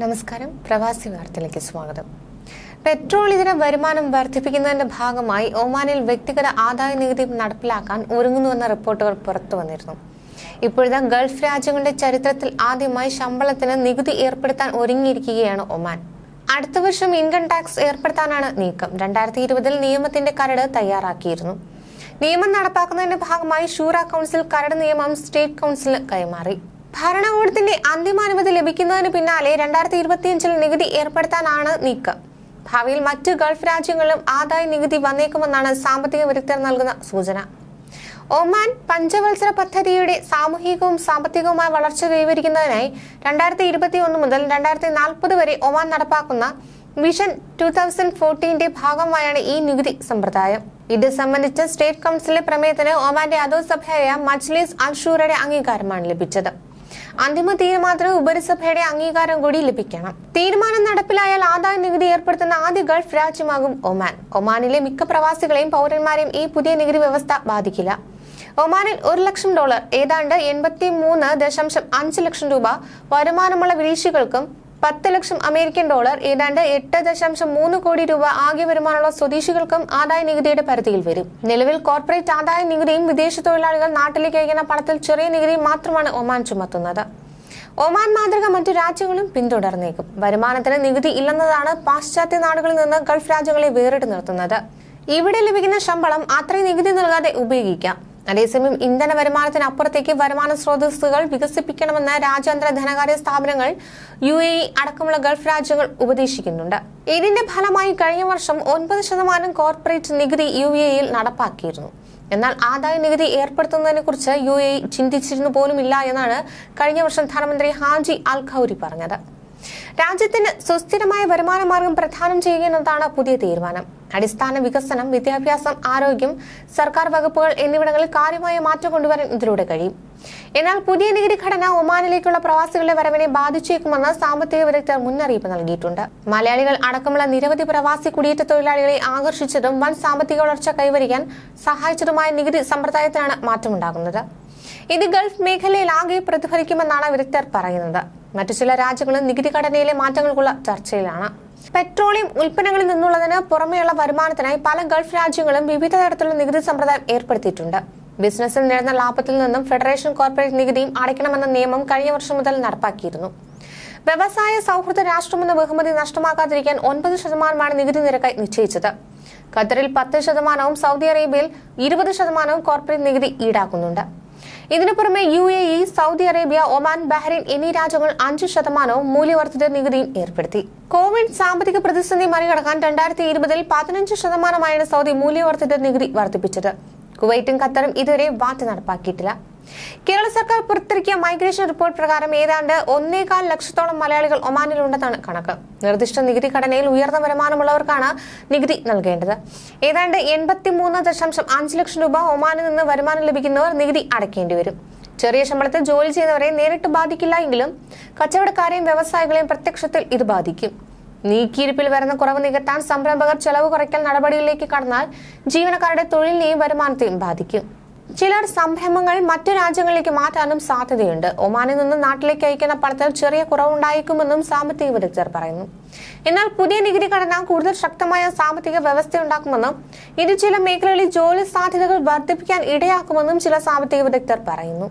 നമസ്കാരം. പ്രവാസി വാർത്തയിലേക്ക് സ്വാഗതം. പെട്രോൾ ഇതര വരുമാനം വർദ്ധിപ്പിക്കുന്നതിന്റെ ഭാഗമായി ഒമാനിൽ വ്യക്തിഗത ആദായ നികുതി നടപ്പിലാക്കാൻ ഒരുങ്ങുന്നുവെന്ന റിപ്പോർട്ടുകൾ പുറത്തു വന്നിരുന്നു. ഇപ്പോഴത്തെ ഗൾഫ് രാജ്യങ്ങളുടെ ചരിത്രത്തിൽ ആദ്യമായി ശമ്പളത്തിന് നികുതി ഏർപ്പെടുത്താൻ ഒരുങ്ങിയിരിക്കുകയാണ് ഒമാൻ. അടുത്ത വർഷം ഇൻകം ടാക്സ് ഏർപ്പെടുത്താനാണ് നീക്കം. രണ്ടായിരത്തി ഇരുപതിൽ നിയമത്തിന്റെ കരട് തയ്യാറാക്കിയിരുന്നു. നിയമം നടപ്പാക്കുന്നതിന്റെ ഭാഗമായി ഷൂറ കൗൺസിൽ കരട് നിയമം സ്റ്റേറ്റ് കൗൺസിലിന് കൈമാറി. ഭരണകൂടത്തിന്റെ അന്തിമാനുമതി ലഭിക്കുന്നതിന് പിന്നാലെ രണ്ടായിരത്തി ഇരുപത്തിയഞ്ചിൽ നികുതി ഏർപ്പെടുത്താനാണ് നീക്കം. ഭാവിയിൽ മറ്റ് ഗൾഫ് രാജ്യങ്ങളിലും ആദായ നികുതി വന്നേക്കുമെന്നാണ് സാമ്പത്തിക വിദഗ്ധർ നൽകുന്ന സൂചന. ഒമാൻ പഞ്ചവത്സര പദ്ധതിയുടെ സാമൂഹികവും സാമ്പത്തികവുമായ വളർച്ച കൈവരിക്കുന്നതിനായി രണ്ടായിരത്തി ഇരുപത്തി ഒന്ന് മുതൽ രണ്ടായിരത്തി നാൽപ്പത് വരെ ഒമാൻ നടപ്പാക്കുന്ന വിഷൻ ടൂ തൗസൻഡ് ഫോർട്ടീന്റെ ഭാഗമായാണ് ഈ നികുതി സമ്പ്രദായം. ഇത് സംബന്ധിച്ച് സ്റ്റേറ്റ് കൗൺസിലെ പ്രമേയത്തിന് ഒമാന്റെ അധോസഭയായ മജ്ലിസ് അൽഷൂറയുടെ അംഗീകാരമാണ് ലഭിച്ചത്. അന്തിമ തീരുമാനത്തിന് ഉപരിസഭയുടെ അംഗീകാരം കൂടി ലഭിക്കണം. തീരുമാനം നടപ്പിലായാൽ ആദായ നികുതി ഏർപ്പെടുത്തുന്ന ആദ്യ ഗൾഫ് രാജ്യമാകും ഒമാൻ. ഒമാനിലെ മിക്ക പ്രവാസികളെയും പൗരന്മാരെയും ഈ പുതിയ നികുതി വ്യവസ്ഥ ബാധിക്കില്ല. ഒമാനിൽ ഒരു ലക്ഷം ഡോളർ ഏതാണ്ട് എൺപത്തി മൂന്ന് ദശാംശം അഞ്ച് ലക്ഷം രൂപ വരുമാനമുള്ള വിദേശികൾക്കും പത്ത് ലക്ഷം അമേരിക്കൻ ഡോളർ ഏതാണ്ട് എട്ട് ദശാംശം മൂന്ന് കോടി രൂപ ആകെ വരുമാനമുള്ള സ്വദേശികൾക്കും ആദായ നികുതിയുടെ പരിധിയിൽ വരും. നിലവിൽ കോർപ്പറേറ്റ് ആദായ നികുതിയും വിദേശ തൊഴിലാളികൾ നാട്ടിലേക്ക് അയക്കുന്ന പണത്തിൽ ചെറിയ നികുതിയും മാത്രമാണ് ഒമാൻ ചുമത്തുന്നത്. ഒമാൻ മാതൃക മറ്റു രാജ്യങ്ങളും പിന്തുടർന്നേക്കും. വരുമാനത്തിന് നികുതി ഇല്ലെന്നതാണ് പാശ്ചാത്യ നാടുകളിൽ നിന്ന് ഗൾഫ് രാജ്യങ്ങളെ വേറിട്ട് നിർത്തുന്നത്. ഇവിടെ ലഭിക്കുന്ന ശമ്പളം അത്രയും നികുതി നൽകാതെ ഉപയോഗിക്കാം. അതേസമയം ഇന്ധന വരുമാനത്തിനപ്പുറത്തേക്ക് വരുമാന സ്രോതസ്സുകൾ വികസിപ്പിക്കണമെന്ന് രാജ്യാന്തര ധനകാര്യ സ്ഥാപനങ്ങൾ യു എ അടക്കമുള്ള ഗൾഫ് രാജ്യങ്ങൾ ഉപദേശിക്കുന്നുണ്ട്. ഇതിന്റെ ഫലമായി കഴിഞ്ഞ വർഷം ഒൻപത് ശതമാനം കോർപ്പറേറ്റ് നികുതി യു എ ഇയിൽ നടപ്പാക്കിയിരുന്നു. എന്നാൽ ആദായ നികുതി ഏർപ്പെടുത്തുന്നതിനെ കുറിച്ച് യു എ ചിന്തിച്ചിരുന്നു പോലുമില്ല എന്നാണ് കഴിഞ്ഞ വർഷം ധനമന്ത്രി ഹാജി അൽ ഖൌരി പറഞ്ഞത്. രാജ്യത്തിന് സുസ്ഥിരമായ വരുമാന മാർഗം പ്രധാനം ചെയ്യുക എന്നതാണ് പുതിയ തീരുമാനം. അടിസ്ഥാന വികസനം വിദ്യാഭ്യാസം ആരോഗ്യം സർക്കാർ വകുപ്പുകൾ എന്നിവിടങ്ങളിൽ കാര്യമായ മാറ്റം കൊണ്ടുവരാൻ ഇതിലൂടെ കഴിയും. എന്നാൽ പുതിയ നികുതി ഘടന ഒമാനിലേക്കുള്ള പ്രവാസികളുടെ വരവിനെ ബാധിച്ചേക്കുമെന്ന് സാമ്പത്തിക വിദഗ്ധർ മുന്നറിയിപ്പ് നൽകിയിട്ടുണ്ട്. മലയാളികൾ അടക്കമുള്ള നിരവധി പ്രവാസി കുടിയേറ്റ തൊഴിലാളികളെ ആകർഷിച്ചതും വൻ സാമ്പത്തിക വളർച്ച കൈവരിക്കാൻ സഹായിച്ചതുമായ നികുതി സമ്പ്രദായത്തിനാണ് മാറ്റമുണ്ടാകുന്നത്. ഇത് ഗൾഫ് മേഖലയിൽ ആകെ പ്രതിഫലിക്കുമെന്നാണ് വിദഗ്ധർ പറയുന്നത്. മറ്റു ചില രാജ്യങ്ങളും നികുതി ഘടനയിലെ മാറ്റങ്ങൾക്കുള്ള ചർച്ചയിലാണ്. പെട്രോളിയം ഉൽപ്പന്നങ്ങളിൽ നിന്നുള്ളതിന് പുറമെയുള്ള വരുമാനത്തിനായി പല ഗൾഫ് രാജ്യങ്ങളും വിവിധ തരത്തിലുള്ള നികുതി സമ്പ്രദായം ഏർപ്പെടുത്തിയിട്ടുണ്ട്. ബിസിനസ്സിൽ നേടുന്ന ലാഭത്തിൽ നിന്നും ഫെഡറേഷൻ കോർപ്പറേറ്റ് നികുതിയും അടയ്ക്കണമെന്ന നിയമം കഴിഞ്ഞ വർഷം മുതൽ നടപ്പാക്കിയിരുന്നു. വ്യവസായ സൗഹൃദ രാഷ്ട്രമെന്ന ബഹുമതി നഷ്ടമാക്കാതിരിക്കാൻ ഒൻപത് ശതമാനമാണ് നികുതി നിരക്കായി നിശ്ചയിച്ചത്. ഖത്തറിൽ പത്ത് ശതമാനവും സൗദി അറേബ്യയിൽ ഇരുപത് ശതമാനവും കോർപ്പറേറ്റ് നികുതി ഈടാക്കുന്നുണ്ട്. ഇതിനു പുറമെ U A E Saudi Arabia Oman Bahrain എന്നീ രാജ്യങ്ങൾ അഞ്ച് ശതമാനവും മൂല്യവർദ്ധിത നികുതിയും ഏർപ്പെടുത്തി. കോവിഡ് സാമ്പത്തിക പ്രതിസന്ധി മറികടക്കാൻ രണ്ടായിരത്തി ഇരുപതിൽ പതിനഞ്ച് ശതമാനമായാണ് സൗദി മൂല്യവർദ്ധിത നികുതി വർദ്ധിപ്പിച്ചത്. കുവൈറ്റും ഖത്തറും ഇതുവരെ വാറ്റ് നടപ്പാക്കിയിട്ടില്ല. കേരള സർക്കാർ പുറത്തിറക്കിയ മൈഗ്രേഷൻ റിപ്പോർട്ട് പ്രകാരം ഏതാണ്ട് ഒന്നേകാൽ ലക്ഷത്തോളം മലയാളികൾ ഒമാനിൽ ഒമാനിലുണ്ടെന്നാണ് കണക്ക്. നിർദ്ദിഷ്ട നികുതി ഘടനയിൽ ഉയർന്ന വരുമാനമുള്ളവർക്കാണ് നികുതി നൽകേണ്ടത്. ഏതാണ്ട് എൺപത്തി മൂന്ന് ദശാംശം അഞ്ച് ലക്ഷം രൂപ ഒമാനിൽ നിന്ന് വരുമാനം ലഭിക്കുന്നവർ നികുതി അടയ്ക്കേണ്ടി വരും. ചെറിയ ശമ്പളത്തിൽ ജോലി ചെയ്യുന്നവരെ നേരിട്ട് ബാധിക്കില്ല എങ്കിലും കച്ചവടക്കാരെയും വ്യവസായികളെയും പ്രത്യക്ഷത്തിൽ ഇത് ബാധിക്കും. നീക്കിയിരിപ്പിൽ വരുന്ന കുറവ് നികത്താൻ സംരംഭകർ ചെലവ് കുറയ്ക്കൽ നടപടിയിലേക്ക് കടന്നാൽ ജീവനക്കാരുടെ തൊഴിലിനെയും വരുമാനത്തെയും ബാധിക്കും. ചിലർ സംരംഭങ്ങൾ മറ്റു രാജ്യങ്ങളിലേക്ക് മാറ്റാനും സാധ്യതയുണ്ട്. ഒമാനിൽ നിന്ന് നാട്ടിലേക്ക് അയക്കുന്ന പണത്തിൽ ചെറിയ കുറവുണ്ടായേക്കുമെന്നും സാമ്പത്തിക വിദഗ്ധർ പറയുന്നു. എന്നാൽ പുതിയ നികുതി ഘടന കൂടുതൽ ശക്തമായ സാമ്പത്തിക വ്യവസ്ഥ ഉണ്ടാക്കുമെന്നും ഇത് ചില മേഖലകളിൽ ജോലി സാധ്യതകൾ വർദ്ധിപ്പിക്കാൻ ഇടയാക്കുമെന്നും ചില സാമ്പത്തിക വിദഗ്ധർ പറയുന്നു.